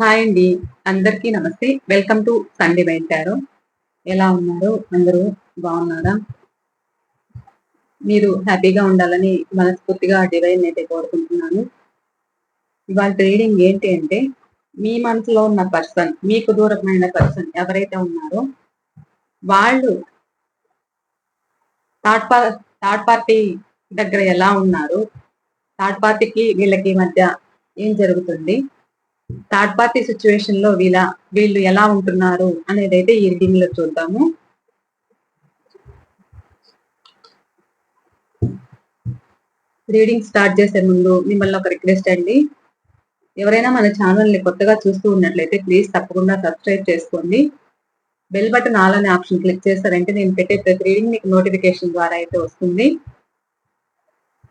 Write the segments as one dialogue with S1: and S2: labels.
S1: Hi అండి. అందరికీ నమస్తే. వెల్కమ్ టు సండే వెంటారు ఎలా ఉన్నారు? అందరూ బాగున్నారా? మీరు హ్యాపీగా ఉండాలని మనస్ఫూర్తిగా డివైన్ అయితే కోరుకుంటున్నాను. ఇవాళ రీడింగ్ ఏంటి అంటే మీ మనసులో ఉన్న పర్సన్ మీకు దూరమైన పర్సన్ ఎవరైతే ఉన్నారో వాళ్ళు థర్డ్ పార్ థర్డ్ పార్టీ దగ్గర ఎలా ఉన్నారు థర్డ్ పార్టీకి వీళ్ళకి మధ్య ఏం జరుగుతుంది థర్డ్ పార్టీ సిచ్యువేషన్లో వీళ్ళ వీళ్ళు ఎలా ఉంటున్నారు అనేది అయితే ఈ రీడింగ్లో చూద్దాము. రీడింగ్ స్టార్ట్ చేసే ముందు మిమ్మల్ని ఒక రిక్వెస్ట్ అండి. ఎవరైనా మన ఛానల్ని కొత్తగా చూస్తూ ఉన్నట్లయితే ప్లీజ్ తప్పకుండా సబ్స్క్రైబ్ చేసుకోండి. బెల్ బటన్ ఆల్ అనే ఆప్షన్ క్లిక్ చేస్తారంటే నేను పెట్టే ప్రతి రీడింగ్ మీకు నోటిఫికేషన్ ద్వారా అయితే వస్తుంది.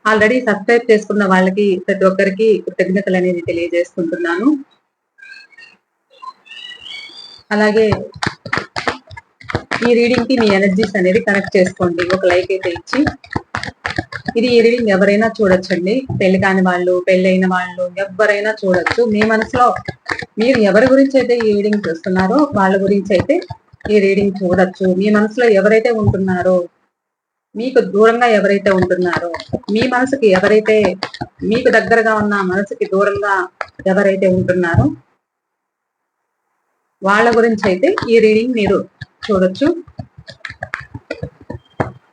S1: ఆల్రెడీ సబ్స్క్రైబ్ చేసుకున్న వాళ్ళకి ప్రతి ఒక్కరికి కృతజ్ఞతలు అనేది తెలియజేసుకుంటున్నాను. అలాగే ఈ రీడింగ్కి మీ ఎనర్జీస్ అనేది కనెక్ట్ చేసుకోండి. ఒక లైక్ అయితే ఇచ్చి. ఇది ఈ రీడింగ్ ఎవరైనా చూడొచ్చండి. పెళ్ళి కాని వాళ్ళు పెళ్ళైన వాళ్ళు ఎవరైనా చూడొచ్చు. మీ మనసులో మీరు ఎవరి గురించి అయితే ఈ రీడింగ్ చూస్తున్నారో వాళ్ళ గురించి అయితే ఈ రీడింగ్ చూడొచ్చు. మీ మనసులో ఎవరైతే ఉంటున్నారో మీకు దూరంగా ఎవరైతే ఉంటున్నారో మీ మనసుకి ఎవరైతే మీకు దగ్గరగా ఉన్న మనసుకి దూరంగా ఎవరైతే ఉంటున్నారో వాళ్ళ గురించి అయితే ఈ రీడింగ్ మీరు చూడొచ్చు.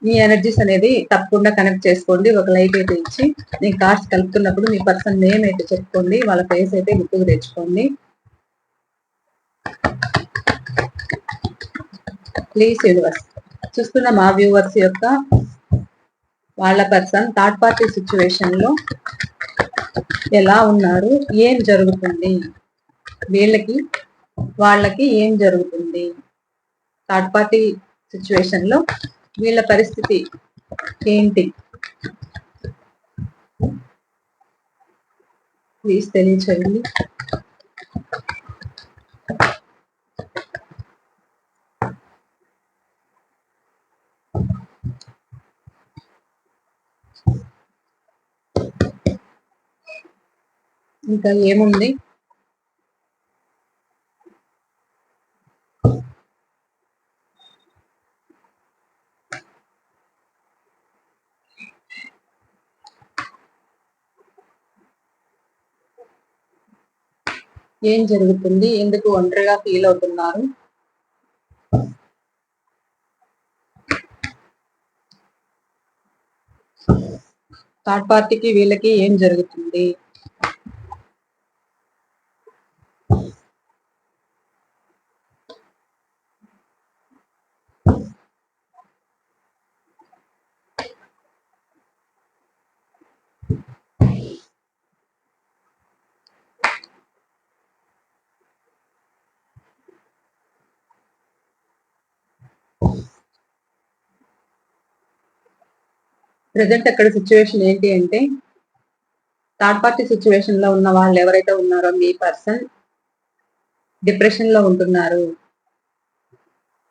S1: మీ ఎనర్జీస్ అనేది తప్పకుండా కనెక్ట్ చేసుకోండి. ఒక లైట్ అయితే ఇచ్చి నేను కార్డ్స్ కలుపుతున్నప్పుడు మీ పర్సన్ నేమ్ అయితే చెప్పుకోండి. వాళ్ళ ఫేస్ అయితే గుర్తుకు తెచ్చుకోండి. ప్లీజ్ యూనివర్స్ చూస్తున్న మా వ్యూవర్స్ యొక్క వాళ్ళ పర్సన్ థర్డ్ పార్టీ సిచ్యువేషన్లో ఎలా ఉన్నారు ఏం జరుగుతుంది? వీళ్ళకి వాళ్ళకి ఏం జరుగుతుంది? థర్డ్ పార్టీ సిచ్యువేషన్లో వీళ్ళ పరిస్థితి ఏంటి? ప్లీజ్ తెలియచేయండి. ఇంకా ఏముంది? ఏం జరుగుతుంది? ఎందుకు ఒంటరిగా ఫీల్ అవుతున్నారు? థర్డ్ పార్టీకి వీళ్ళకి ఏం జరుగుతుంది? ప్రజెంట్ అక్కడ సిచ్యువేషన్ ఏంటి అంటే థర్డ్ పార్టీ సిచ్యువేషన్లో ఉన్న వాళ్ళు ఎవరైతే ఉన్నారో మీ పర్సన్ డిప్రెషన్లో ఉంటున్నారు.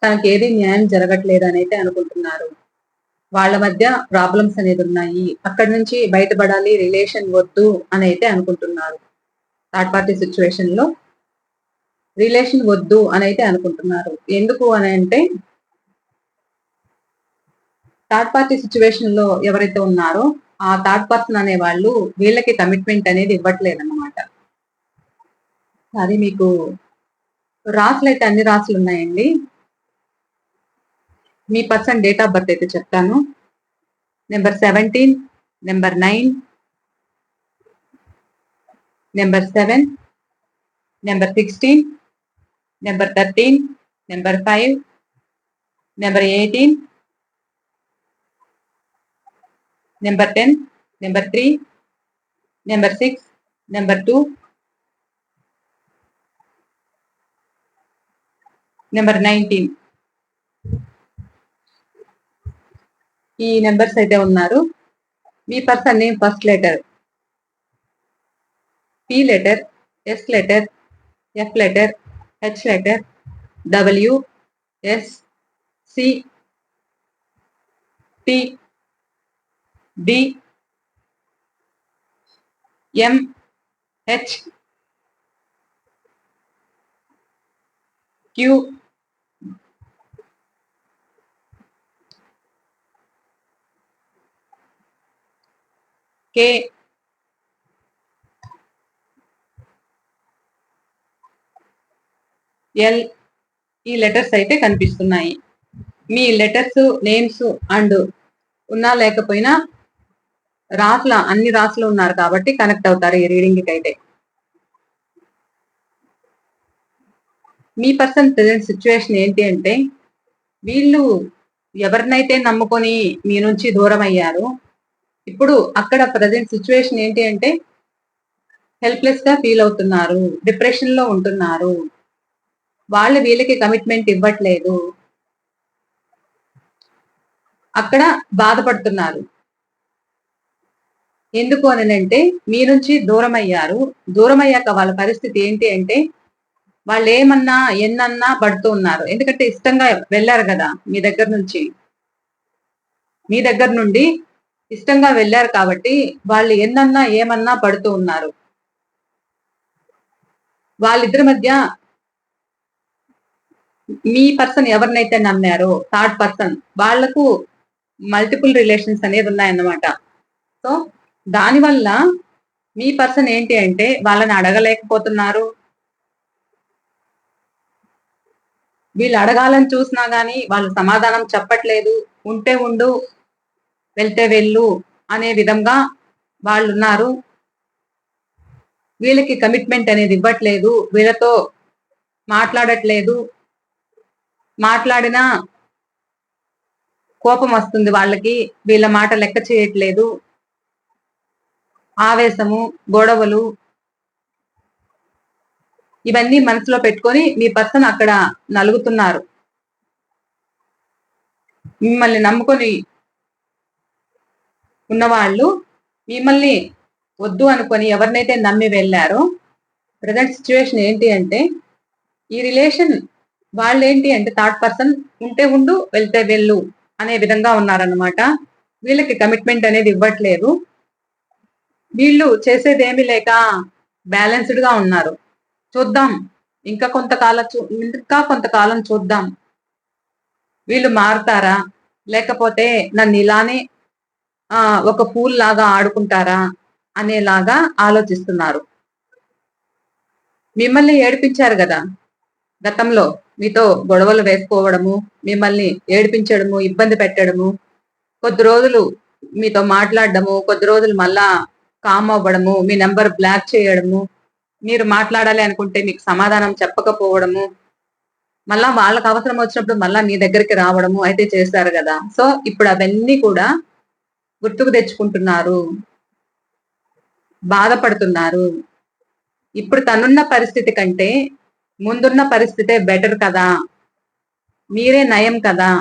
S1: తనకి ఏది న్యాయం జరగట్లేదు అని అయితే అనుకుంటున్నారు. వాళ్ళ మధ్య ప్రాబ్లమ్స్ అనేది ఉన్నాయి. అక్కడి నుంచి బయటపడాలి రిలేషన్ వద్దు అని అయితే అనుకుంటున్నారు. థర్డ్ పార్టీ సిచ్యువేషన్లో రిలేషన్ వద్దు అని అయితే అనుకుంటున్నారు. ఎందుకు అని అంటే థర్డ్ పార్టీ సిచ్యువేషన్లో ఎవరైతే ఉన్నారో ఆ థర్డ్ పర్సన్ అనే వాళ్ళు వీళ్ళకి కమిట్మెంట్ అనేది ఇవ్వట్లేదు అనమాట అది మీకు రాసులు అయితే అన్ని రాసులు ఉన్నాయండి. మీ పర్సన్ డేట్ ఆఫ్ బర్త్ అయితే చెప్తాను. Number seventeen number nine number seven number sixteen number thirteen number five number eighteen number ten number three number six number two number nineteen ఈ నెంబర్స్ అయితే ఉన్నారు. మీ person name first letter P letter S letter F letter H letter W S C T D M H Q K L E letters అయితే కనిపిస్తున్నాయి. మీ letters names and ఉన్నా లేకపోయినా రాసుల అన్ని రాసులు ఉన్నారు కాబట్టి కనెక్ట్ అవుతారు ఈ రీడింగ్కి అయితే మీ పర్సన్ ప్రజెంట్ సిచ్యువేషన్ ఏంటి అంటే వీళ్ళు ఎవరినైతే నమ్ముకొని మీ నుంచి దూరం అయ్యారు ఇప్పుడు అక్కడ ప్రజెంట్ సిచ్యువేషన్ ఏంటి అంటే హెల్ప్లెస్గా ఫీల్ అవుతున్నారు డిప్రెషన్లో ఉంటున్నారు. వాళ్ళు వీళ్ళకి కమిట్మెంట్ ఇవ్వట్లేదు. అక్కడ బాధపడుతున్నారు. ఎందుకు అని అంటే మీ నుంచి దూరం అయ్యారు దూరం అయ్యాక వాళ్ళ పరిస్థితి ఏంటి అంటే వాళ్ళు ఏమన్నా ఎన్నన్నా పడుతూ ఉన్నారు. ఎందుకంటే ఇష్టంగా వెళ్ళారు కదా మీ దగ్గర నుంచి. మీ దగ్గర నుండి ఇష్టంగా వెళ్ళారు కాబట్టి వాళ్ళు ఎన్నన్నా ఏమన్నా పడుతూ ఉన్నారు. వాళ్ళిద్దరి మధ్య మీ పర్సన్ ఎవరినైతే నమ్మారో థర్డ్ పర్సన్ వాళ్ళకు మల్టిపుల్ రిలేషన్స్ అనేది ఉన్నాయన్నమాట. సో దానివల్ల మీ పర్సన్ ఏంటి అంటే వాళ్ళని అడగలేకపోతున్నారు. వీళ్ళు అడగాలని చూసినా గానీ వాళ్ళు సమాధానం చెప్పట్లేదు. ఉంటే ఉండు వెళ్తే వెళ్ళు అనే విధంగా వాళ్ళు ఉన్నారు వీళ్ళకి కమిట్మెంట్ అనేది ఇవ్వట్లేదు. వీళ్ళతో మాట్లాడట్లేదు. మాట్లాడినా కోపం వస్తుంది వాళ్ళకి. వీళ్ళ మాట లెక్క చేయట్లేదు. ఆవేశము గొడవలు ఇవన్నీ మనసులో పెట్టుకొని మీ పర్సన్ అక్కడ నలుగుతున్నారు. మిమ్మల్ని నమ్ముకొని ఉన్నవాళ్ళు మిమ్మల్ని వద్దు అనుకొని ఎవరినైతే నమ్మి వెళ్ళారో ప్రజెంట్ సిచ్యువేషన్ ఏంటి అంటే ఈ రిలేషన్ వాళ్ళు ఏంటి అంటే థర్డ్ పర్సన్ ఉంటే ఉండు వెళ్తే వెళ్ళు అనే విధంగా ఉన్నారనమాట వీళ్ళకి కమిట్మెంట్ అనేది ఇవ్వట్లేదు. వీళ్ళు చేసేదేమి లేక బ్యాలెన్స్డ్గా ఉన్నారు. చూద్దాం. ఇంకా కొంతకాలం ఇంకా కొంతకాలం చూద్దాం. వీళ్ళు మారుతారా? లేకపోతే నన్ను ఇలానే ఆ ఒక పూల్ లాగా ఆడుకుంటారా? అనేలాగా ఆలోచిస్తున్నారు. మిమ్మల్ని ఏడిపించారు కదా? గతంలో మీతో గొడవలు వేసుకోవడము మిమ్మల్ని ఏడిపించడము ఇబ్బంది పెట్టడము కొద్ది రోజులు మీతో మాట్లాడడము కొద్ది రోజులు మళ్ళా కామ్ అవ్వడము మీ నెంబర్ బ్లాక్ చేయడము మీరు మాట్లాడాలి అనుకుంటే మీకు సమాధానం చెప్పకపోవడము మళ్ళా వాళ్ళకి అవసరం వచ్చినప్పుడు మళ్ళా మీ దగ్గరికి రావడము అయితే చేస్తారు కదా. సో ఇప్పుడు అవన్నీ కూడా గుర్తుకు తెచ్చుకుంటున్నారు. బాధపడుతున్నారు. ఇప్పుడు తనున్న పరిస్థితి కంటే ముందున్న పరిస్థితే బెటర్ కదా. మీరే నయం కదా.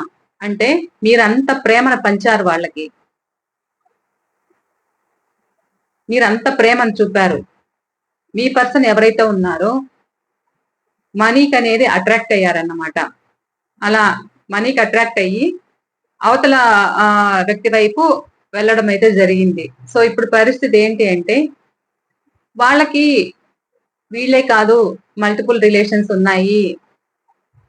S1: అంటే మీరంత ప్రేమను పంచారు వాళ్ళకి. మీరంత ప్రేమను చూపారు. మీ పర్సన్ ఎవరైతే ఉన్నారో మనీకి అనేది అట్రాక్ట్ అయ్యారన్నమాట. అలా మనీకి అట్రాక్ట్ అయ్యి అవతల వ్యక్తి వైపు వెళ్ళడం అయితే జరిగింది. సో ఇప్పుడు పరిస్థితి ఏంటి అంటే వాళ్ళకి వీళ్ళే కాదు మల్టిపుల్ రిలేషన్స్ ఉన్నాయి.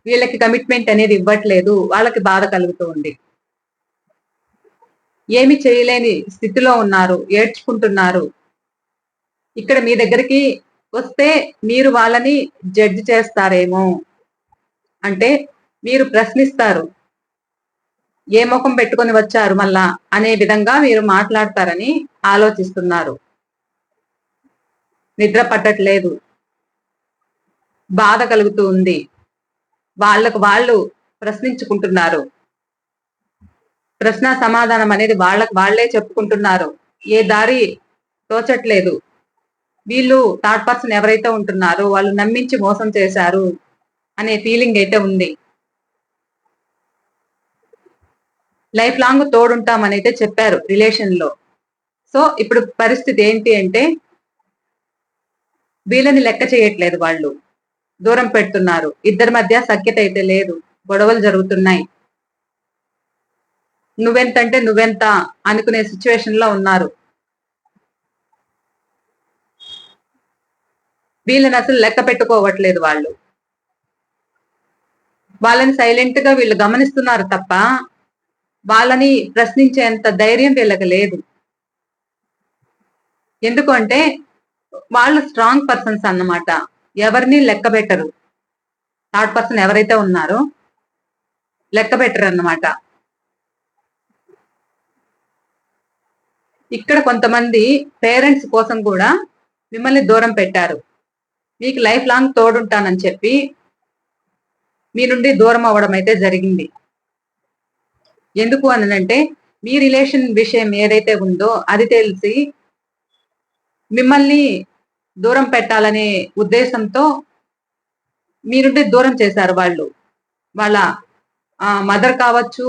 S1: వీళ్ళకి కమిట్మెంట్ అనేది ఇవ్వట్లేదు. వాళ్ళకి బాధ కలుగుతూ ఉంది. ఏమి చేయలేని స్థితిలో ఉన్నారు ఏడ్చుకుంటున్నారు. ఇక్కడ మీ దగ్గరికి వస్తే మీరు వాళ్ళని జడ్జి చేస్తారేమో అంటే మీరు ప్రశ్నిస్తారు. ఏ ముఖం పెట్టుకొని వచ్చారు మళ్ళా అనే విధంగా మీరు మాట్లాడతారని ఆలోచిస్తున్నారు. నిద్ర పట్టట్లేదు. బాధ కలుగుతూ ఉంది. వాళ్ళకు వాళ్ళు ప్రశ్నించుకుంటున్నారు. ప్రశ్న సమాధానం అనేది వాళ్ళకు వాళ్ళే చెప్పుకుంటున్నారు. ఏ దారి తోచట్లేదు. వీళ్ళు థర్డ్ పర్సన్ ఎవరైతే ఉంటున్నారో వాళ్ళు నమ్మించి మోసం చేశారు అనే ఫీలింగ్ అయితే ఉంది. లైఫ్ లాంగ్ తోడుంటామని అయితే చెప్పారు రిలేషన్లో. సో ఇప్పుడు పరిస్థితి ఏంటి అంటే వీళ్ళని లెక్క చేయట్లేదు వాళ్ళు. దూరం పెడుతున్నారు. ఇద్దరి మధ్య సఖ్యత అయితే లేదు. గొడవలు జరుగుతున్నాయి. నువ్వెంత అంటే నువ్వెంత అనుకునే సిచ్యువేషన్లో ఉన్నారు. వీళ్ళని అసలు లెక్క పెట్టుకోవట్లేదు వాళ్ళు. వాళ్ళని సైలెంట్గా వీళ్ళు గమనిస్తున్నారు తప్ప వాళ్ళని ప్రశ్నించేంత ధైర్యం వీళ్ళకి లేదు. ఎందుకంటే వాళ్ళు స్ట్రాంగ్ పర్సన్స్ అన్నమాట. ఎవరిని లెక్క పెట్టరు. థర్డ్ పర్సన్ ఎవరైతే ఉన్నారో లెక్క పెట్టరు అన్నమాట ఇక్కడ కొంతమంది పేరెంట్స్ కోసం కూడా మిమ్మల్ని దూరం పెట్టారు. మీకు లైఫ్ లాంగ్ తోడుంటానని చెప్పి మీ నుండి దూరం అవ్వడం అయితే జరిగింది. ఎందుకు అనంటే మీ రిలేషన్ విషయం ఏదైతే ఉందో అది తెలిసి మిమ్మల్ని దూరం పెట్టాలనే ఉద్దేశంతో మీ నుండి దూరం చేశారు వాళ్ళు. వాళ్ళ మదర్ కావచ్చు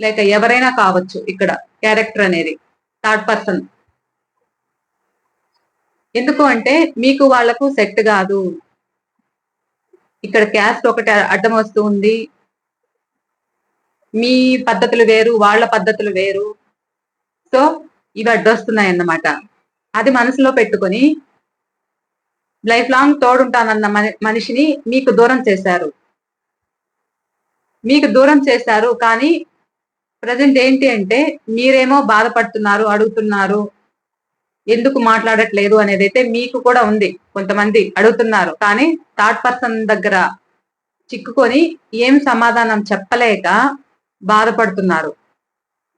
S1: లేక ఎవరైనా కావచ్చు ఇక్కడ క్యారెక్టర్ అనేది. థర్డ్ పర్సన్ ఎందుకు అంటే మీకు వాళ్ళకు సెట్ కాదు. ఇక్కడ క్యాస్ట్ ఒకటి అడ్డం వస్తూ ఉంది. మీ పద్ధతులు వేరు వాళ్ళ పద్ధతులు వేరు. సో ఇవి అడ్డొస్తున్నాయి అన్నమాట అది మనసులో పెట్టుకొని లైఫ్ లాంగ్ తోడుంటానన్న మనిషిని మీకు దూరం చేశారు. మీకు దూరం చేశారు కానీ ప్రజెంట్ ఏంటి అంటే మీరేమో బాధపడుతున్నారు అడుగుతున్నారు ఎందుకు మాట్లాడట్లేదు అనేది అయితే మీకు కూడా ఉంది. కొంతమంది అడుగుతున్నారు. కానీ థర్డ్ పర్సన్ దగ్గర చిక్కుకొని ఏం సమాధానం చెప్పలేక బాధపడుతున్నారు.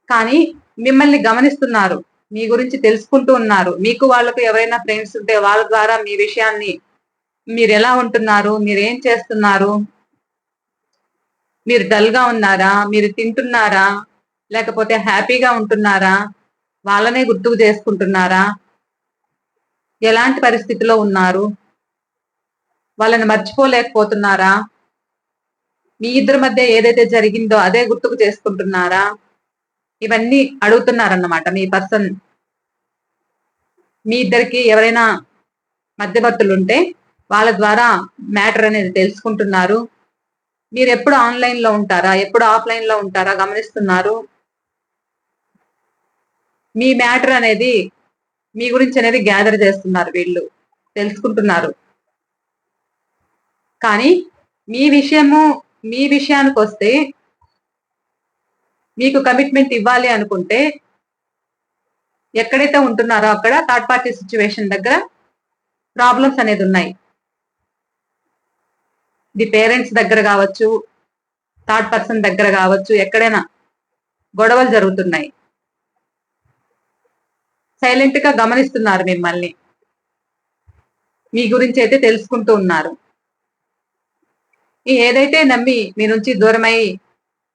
S1: కానీ మిమ్మల్ని గమనిస్తున్నారు. మీ గురించి తెలుసుకుంటూ ఉన్నారు. మీకు వాళ్ళకు ఎవరైనా ఫ్రెండ్స్ ఉంటే వాళ్ళ ద్వారా మీ విషయాన్ని మీరు ఎలా ఉంటున్నారు? మీరు ఏం చేస్తున్నారు? మీరు డల్గా ఉన్నారా? మీరు తింటున్నారా? లేకపోతే హ్యాపీగా ఉంటున్నారా? వాళ్ళనే గుర్తుకు చేసుకుంటున్నారా? ఎలాంటి పరిస్థితిలో ఉన్నారు? వాళ్ళని మర్చిపోలేకపోతున్నారా? మీ ఇద్దరి మధ్య ఏదైతే జరిగిందో అదే గుర్తుకు చేసుకుంటున్నారా? ఇవన్నీ అడుగుతున్నారన్నమాట మీ పర్సన్. మీ ఇద్దరికి ఎవరైనా మధ్యవర్తులు ఉంటే వాళ్ళ ద్వారా మ్యాటర్ అనేది తెలుసుకుంటున్నారు. మీరు ఎప్పుడు ఆన్లైన్లో ఉంటారా? ఎప్పుడు ఆఫ్లైన్లో ఉంటారా? గమనిస్తున్నారు? మీ మ్యాటర్ అనేది మీ గురించి అనేది గ్యాదర్ చేస్తున్నారు వీళ్ళు. తెలుసుకుంటున్నారు. కానీ మీ విషయము మీ విషయానికి వస్తే మీకు కమిట్మెంట్ ఇవ్వాలి అనుకుంటే ఎక్కడైతే ఉంటున్నారో అక్కడ థర్డ్ పార్టీ సిచ్యువేషన్ దగ్గర ప్రాబ్లమ్స్ అనేది ఉన్నాయి. ఇది పేరెంట్స్ దగ్గర కావచ్చు థర్డ్ పర్సన్ దగ్గర కావచ్చు ఎక్కడైనా గొడవలు జరుగుతున్నాయి. సైలెంట్గా గమనిస్తున్నారు మిమ్మల్ని. మీ గురించి అయితే తెలుసుకుంటూ ఉన్నారు. ఏదైతే నమ్మి మీ నుంచి దూరమై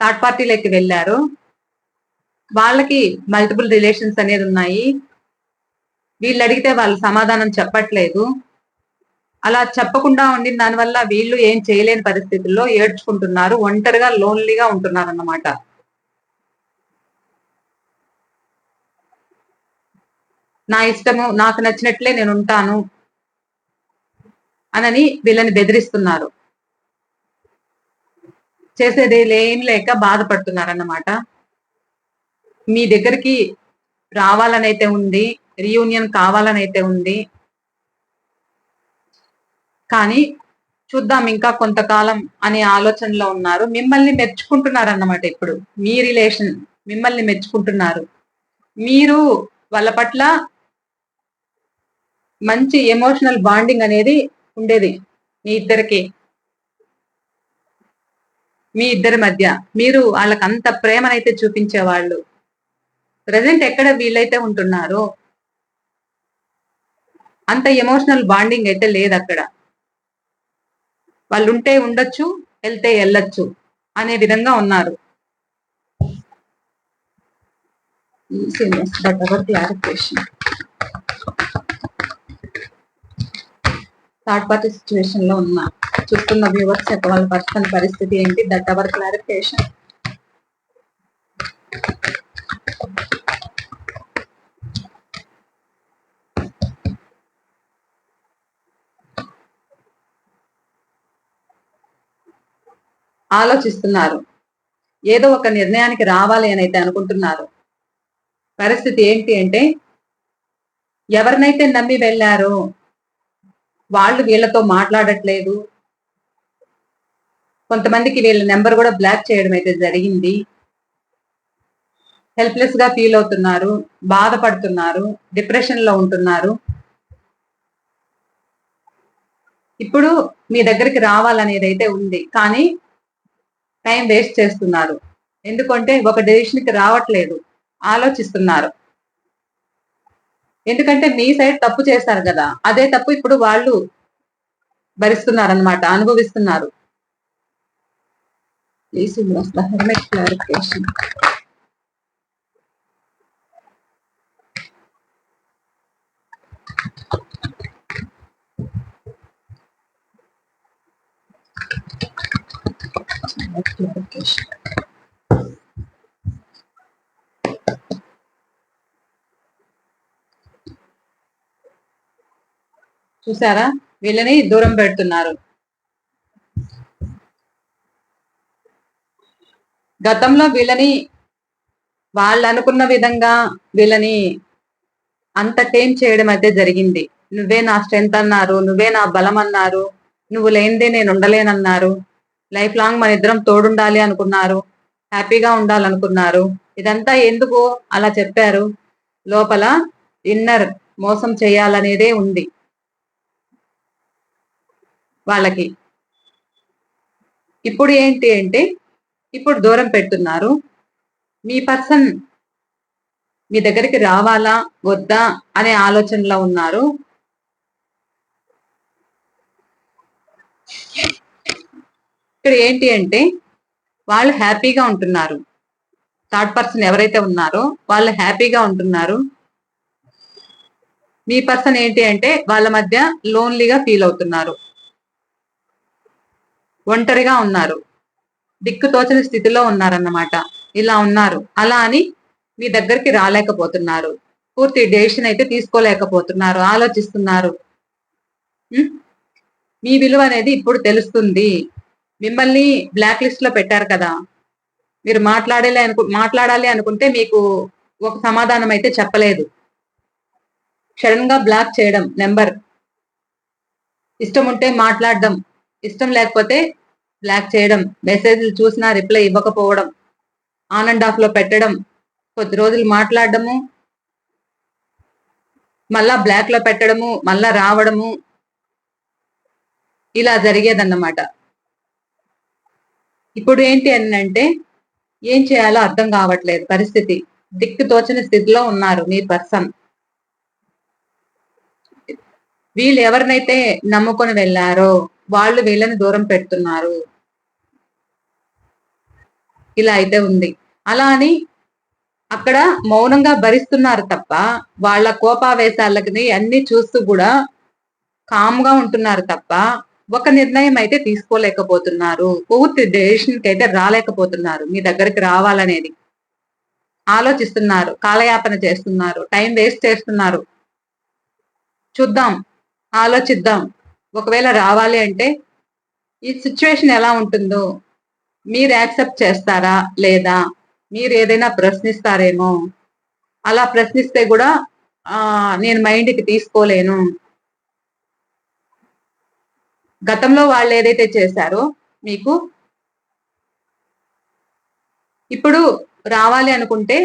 S1: థర్డ్ పార్టీలోకి వెళ్ళారో వాళ్ళకి మల్టిపుల్ రిలేషన్స్ అనేది ఉన్నాయి. వీళ్ళు అడిగితే వాళ్ళు సమాధానం చెప్పట్లేదు. అలా చెప్పకుండా ఉండిన దానివల్ల వీళ్ళు ఏం చేయలేని పరిస్థితుల్లో ఏడ్చుకుంటున్నారు. ఒంటరిగా లోన్లీగా ఉంటున్నారు అన్నమాట నా ఇష్టము నాకు నచ్చినట్లే నేను ఉంటాను అనని వీళ్ళని బెదిరిస్తున్నారు. చేసేది లేం లేక బాధపడుతున్నారు అన్నమాట మీ దగ్గరికి రావాలనైతే ఉంది రీయూనియన్ కావాలనైతే ఉంది. కానీ చూద్దాం ఇంకా కొంతకాలం అనే ఆలోచనలో ఉన్నారు. మిమ్మల్ని మెచ్చుకుంటున్నారు అన్నమాట ఇప్పుడు. మీ రిలేషన్ మిమ్మల్ని మెచ్చుకుంటున్నారు. మీరు వాళ్ళ పట్ల మంచి ఎమోషనల్ బాండింగ్ అనేది ఉండేది మీ ఇద్దరికి. మీ ఇద్దరి మధ్య. మీరు వాళ్ళకి అంత ప్రేమనైతే చూపించేవాళ్ళు. ప్రజెంట్ ఎక్కడ వీళ్ళైతే ఉంటున్నారో అంత ఎమోషనల్ బాండింగ్ అయితే లేదు అక్కడ. వాళ్ళు ఉంటే ఉండొచ్చు వెళ్తే వెళ్ళొచ్చు అనే విధంగా ఉన్నారు. బట్ క్లారిఫికేషన్ థర్డ్ పార్టీ సిచ్యువేషన్లో ఉన్న. చూస్తున్న వ్యూవర్స్ యొక్క వాళ్ళ పర్సనల్ పరిస్థితి ఏంటి? దట్ అవర్ క్లారిఫికేషన్ ఆలోచిస్తున్నారు. ఏదో ఒక నిర్ణయానికి రావాలి అని అయితే అనుకుంటున్నారు. పరిస్థితి ఏంటి అంటే ఎవరినైతే నమ్మి వెళ్ళారో వాళ్ళు వీళ్ళతో మాట్లాడట్లేదు. కొంతమందికి వీళ్ళ నెంబర్ కూడా బ్లాక్ చేయడం అయితే జరిగింది. హెల్ప్లెస్గా ఫీల్ అవుతున్నారు బాధపడుతున్నారు డిప్రెషన్లో ఉంటున్నారు. ఇప్పుడు మీ దగ్గరికి రావాలనేది అయితే ఉంది కానీ టైం వేస్ట్ చేస్తున్నారు. ఎందుకంటే ఒక డెసిషన్కి రావట్లేదు ఆలోచిస్తున్నారు. ఎందుకంటే మీ సైడ్ తప్పు చేశారు కదా అదే తప్పు ఇప్పుడు వాళ్ళు భరిస్తున్నారు అనమాట అనుభవిస్తున్నారు Please క్లారిఫికేషన్ clarification. చూసారా? వీళ్ళని దూరం పెడుతున్నారు. గతంలో వీళ్ళని వాళ్ళు అనుకున్న విధంగా వీళ్ళని అంత టేమ్ చేయడం అయితే జరిగింది. నువ్వే నా స్ట్రెంత్ అన్నారు నువ్వే నా బలం అన్నారు నువ్వు లేనిదే నేను ఉండలేనన్నారు లైఫ్ లాంగ్ మన ఇద్దరం తోడుండాలి అనుకున్నారు హ్యాపీగా ఉండాలనుకున్నారు. ఇదంతా ఎందుకు అలా చెప్పారు? లోపల ఇన్నర్ మోసం చేయాలనేదే ఉంది. వాళ్ళకి. ఇప్పుడు ఏంటి అంటే ఇప్పుడు దూరం పెడుతున్నారు. మీ పర్సన్ మీ దగ్గరికి రావాలా వద్దా అనే ఆలోచనలో ఉన్నారు. ఇక్కడ ఏంటి అంటే వాళ్ళు హ్యాపీగా ఉంటున్నారు. థర్డ్ పర్సన్ ఎవరైతే ఉన్నారో వాళ్ళు హ్యాపీగా ఉంటున్నారు. మీ పర్సన్ ఏంటి అంటే వాళ్ళ మధ్య లోన్లీగా ఫీల్ అవుతున్నారు. ఒంటరిగా ఉన్నారు. దిక్కు తోచని స్థితిలో ఉన్నారన్నమాట. ఇలా ఉన్నారు. అలా అని మీ దగ్గరికి రాలేకపోతున్నారు. పూర్తి డెసిషన్ అయితే తీసుకోలేకపోతున్నారు. ఆలోచిస్తున్నారు. మీ విలువ అనేది ఇప్పుడు తెలుస్తుంది. మిమ్మల్ని బ్లాక్ లిస్ట్లో పెట్టారు కదా. మీరు మాట్లాడాలి అనుకు మాట్లాడాలి అనుకుంటే మీకు ఒక సమాధానం అయితే చెప్పలేదు. సడన్గా బ్లాక్ చేయడం నెంబర్. ఇష్టం ఉంటే మాట్లాడడం. ఇష్టం లేకపోతే బ్లాక్ చేయడం మెసేజ్లు చూసినా రిప్లై ఇవ్వకపోవడం ఆన్ అండ్ ఆఫ్లో పెట్టడం కొద్ది రోజులు మాట్లాడడము మళ్ళా బ్లాక్లో పెట్టడము మళ్ళా రావడము ఇలా జరిగేదన్నమాట. ఇప్పుడు ఏంటి అని అంటే ఏం చేయాలో అర్థం కావట్లేదు పరిస్థితి. దిక్కు తోచని స్థితిలో ఉన్నారు మీ పర్సన్ వీళ్ళు ఎవరినైతే నమ్ముకొని వెళ్ళారో వాళ్ళు వీళ్ళని దూరం పెడుతున్నారు. ఇలా అయితే ఉంది. అలా అని అక్కడ మౌనంగా భరిస్తున్నారు తప్ప వాళ్ళ కోపావేశాలకి అన్ని చూస్తూ కూడా కామ్గా ఉంటున్నారు తప్ప ఒక నిర్ణయం అయితే తీసుకోలేకపోతున్నారు. పూర్తి డెసిషన్కి అయితే రాలేకపోతున్నారు. మీ దగ్గరికి రావాలనేది ఆలోచిస్తున్నారు. కాలయాపన చేస్తున్నారు. టైం వేస్ట్ చేస్తున్నారు. చూద్దాం. ఆలోచిద్దాం. ఒకవేళ రావాలి అంటే ఈ సిచ్యువేషన్ ఎలా ఉంటుందో మీరు యాక్సెప్ట్ చేస్తారా లేదా? మీరు ఏదైనా ప్రశ్నిస్తారేమో? అలా ప్రశ్నిస్తే కూడా నేను మైండ్కి తీసుకోలేను. గతంలో వాళ్ళు ఏదైతే చేశారో మీకు ఇప్పుడు రావాలి అనుకుంటే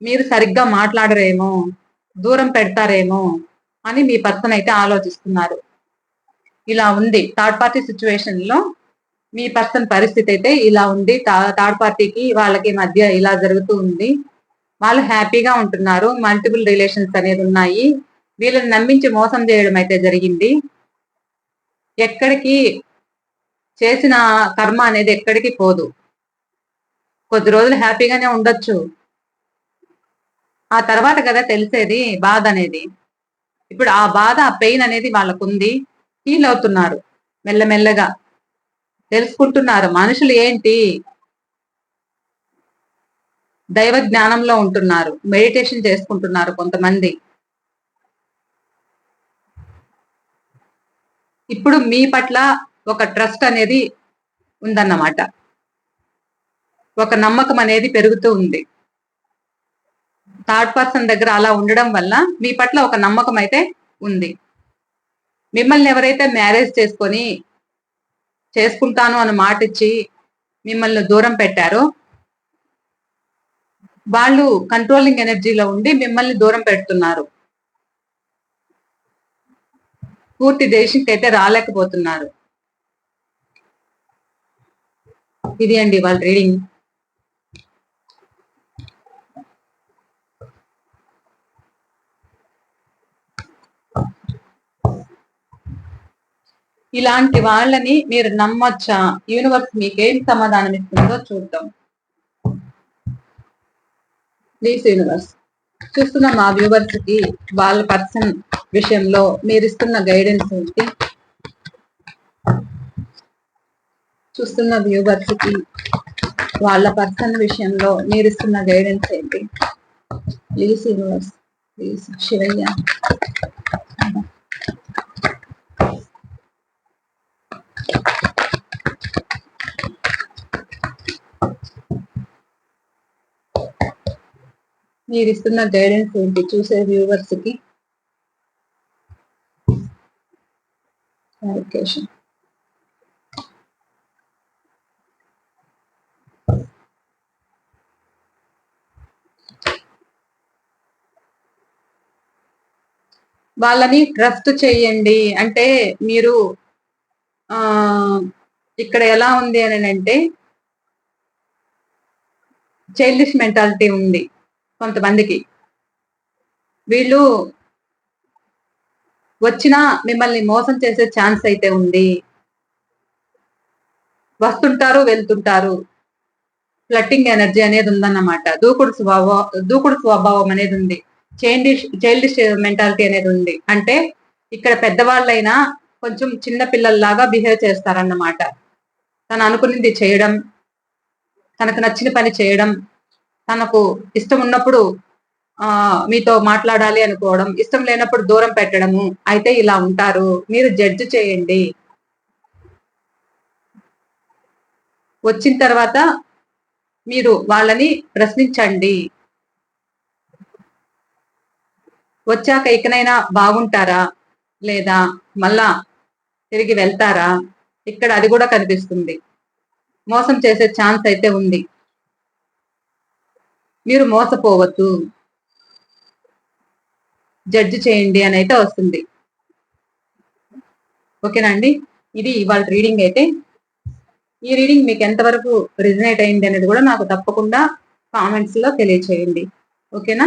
S1: మీరు సరిగ్గా మాట్లాడరేమో దూరం పెడతారేమో అని మీ పర్సన్ అయితే ఆలోచిస్తున్నారు. ఇలా ఉంది. థర్డ్ పార్టీ సిచ్యువేషన్లో మీ పర్సన్ పరిస్థితి అయితే ఇలా ఉంది. థర్డ్ పార్టీకి వాళ్ళకి మధ్య ఇలా జరుగుతూ ఉంది. వాళ్ళు హ్యాపీగా ఉంటున్నారు. మల్టిపుల్ రిలేషన్స్ అనేది ఉన్నాయి. వీళ్ళని నమ్మించి మోసం చేయడం అయితే జరిగింది. ఎక్కడికి చేసిన కర్మ అనేది ఎక్కడికి పోదు. కొద్ది రోజులు హ్యాపీగానే ఉండొచ్చు. ఆ తర్వాత కదా తెలిసేది బాధ అనేది. ఇప్పుడు ఆ బాధ ఆ పెయిన్ అనేది వాళ్ళకుంది. ఫీల్ అవుతున్నారు. మెల్లమెల్లగా తెలుసుకుంటున్నారు. మనుషులు ఏంటి? దైవ జ్ఞానంలో ఉంటున్నారు. మెడిటేషన్ చేసుకుంటున్నారు కొంతమంది. ఇప్పుడు మీ పట్ల ఒక ట్రస్ట్ అనేది ఉందన్నమాట. ఒక నమ్మకం అనేది పెరుగుతూ ఉంది. థర్డ్ పర్సన్ దగ్గర అలా ఉండడం వల్ల మీ పట్ల ఒక నమ్మకం అయితే ఉంది. మిమ్మల్ని ఎవరైతే మ్యారేజ్ చేసుకొని చేసుకుంటాను అని మాట ఇచ్చి మిమ్మల్ని దూరం పెట్టారో వాళ్ళు కంట్రోలింగ్ ఎనర్జీలో ఉండి మిమ్మల్ని దూరం పెడుతున్నారు. పూర్తి దేశంకి అయితే రాలేకపోతున్నారు. ఇది అండి వాళ్ళ రీడింగ్. ఇలాంటి వాళ్ళని మీరు నమ్మొచ్చా? యూనివర్స్ మీకేం సమాధానం ఇస్తుందో చూద్దాం. ప్లీజ్ యూనివర్స్ చూస్తున్న మా వ్యూవర్స్కి వాళ్ళ పర్సన్ విషయంలో మీరు ఇస్తున్న గైడెన్స్ ఏంటి? చూస్తున్న వ్యూవర్స్కి వాళ్ళ పర్సన్ విషయంలో మీరు ఇస్తున్న గైడెన్స్ ఏంటి? Please universe please Shivayya. మీరు ఇస్తున్న గైడెన్స్ ఏంటి? చూసే వ్యూవర్స్కి. క్లారిఫికేషన్ వాళ్ళని ట్రస్ట్ చేయండి. అంటే మీరు ఆ ఇక్కడ ఎలా ఉంది అని అంటే చైల్డిష్ మెంటాలిటీ ఉంది. కొంతమందికి. వీళ్ళు వచ్చినా మిమ్మల్ని మోసం చేసే ఛాన్స్ అయితే ఉంది. వస్తుంటారు వెళ్తుంటారు. ఫ్లట్టింగ్ ఎనర్జీ అనేది ఉందన్నమాట. దూకుడు స్వభావం దూకుడు స్వభావం అనేది ఉంది. చైల్డిష్ చైల్డిష్ మెంటాలిటీ అనేది ఉంది. అంటే ఇక్కడ పెద్దవాళ్ళైనా కొంచెం చిన్న పిల్లల్లాగా బిహేవ్ చేస్తారన్నమాట. తను అనుకున్నది చేయడం తనకు నచ్చిన పని చేయడం తనకు ఇష్టం ఉన్నప్పుడు ఆ మీతో మాట్లాడాలి అనుకోవడం ఇష్టం లేనప్పుడు దూరం పెట్టడము అయితే ఇలా ఉంటారు. మీరు జడ్జ్ చేయండి. వచ్చిన తర్వాత మీరు వాళ్ళని ప్రశ్నించండి. వచ్చాక ఇకనైనా బాగుంటారా? లేదా మళ్ళా తిరిగి వెళ్తారా? ఇక్కడ అది కూడా కనిపిస్తుంది. మోసం చేసే ఛాన్స్ అయితే ఉంది. మీరు మోసపోవద్దు. జడ్జ్ చేయండి అని అయితే వస్తుంది. ఓకేనా అండి? ఇది ఇవాళ రీడింగ్ అయితే. ఈ రీడింగ్ మీకు ఎంతవరకు రిజనేట్ అయింది అనేది కూడా నాకు తప్పకుండా కామెంట్స్లో తెలియచేయండి. ఓకేనా?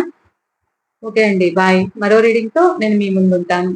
S1: ఓకే అండి బాయ్. మరో రీడింగ్తో నేను మీ ముందు ఉంటాను